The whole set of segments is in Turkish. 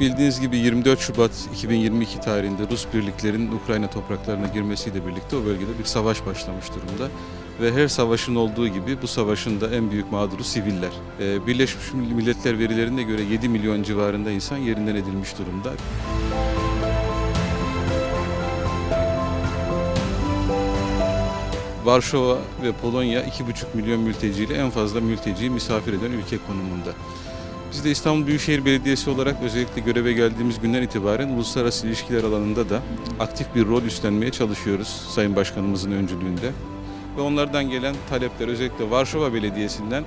Bildiğiniz gibi 24 Şubat 2022 tarihinde Rus birliklerin Ukrayna topraklarına girmesiyle birlikte o bölgede bir savaş başlamış durumda. Ve her savaşın olduğu gibi bu savaşın da en büyük mağduru siviller. Ee, Birleşmiş Milletler verilerine göre 7 milyon civarında insan yerinden edilmiş durumda. Varşova ve Polonya 2,5 milyon mülteciyle en fazla mülteciyi misafir eden ülke konumunda. Biz de İstanbul Büyükşehir Belediyesi olarak özellikle göreve geldiğimiz günden itibaren uluslararası ilişkiler alanında da aktif bir rol üstlenmeye çalışıyoruz Sayın Başkanımızın öncülüğünde. Ve onlardan gelen talepler özellikle Varşova Belediyesi'nden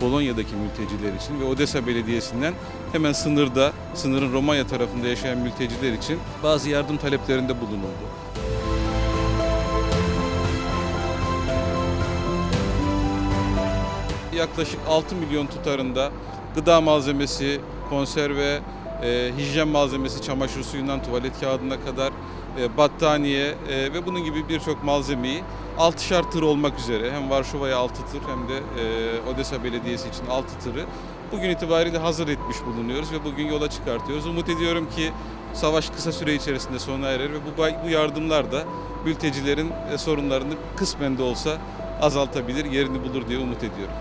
Polonya'daki mülteciler için ve Odessa Belediyesi'nden hemen sınırda, sınırın Romanya tarafında yaşayan mülteciler için bazı yardım taleplerinde bulunuldu. Yaklaşık 6 milyon tutarında gıda malzemesi, konserve, e, hijyen malzemesi, çamaşır suyundan tuvalet kağıdına kadar e, battaniye e, ve bunun gibi birçok malzemeyi 6'şar tır olmak üzere hem Varşova'ya 6 tır hem de e, Odessa Belediyesi için 6 tırı bugün itibariyle hazır etmiş bulunuyoruz ve bugün yola çıkartıyoruz. Umut ediyorum ki savaş kısa süre içerisinde sona erer ve bu, bu yardımlar da mültecilerin e, sorunlarını kısmen de olsa azaltabilir, yerini bulur diye umut ediyorum.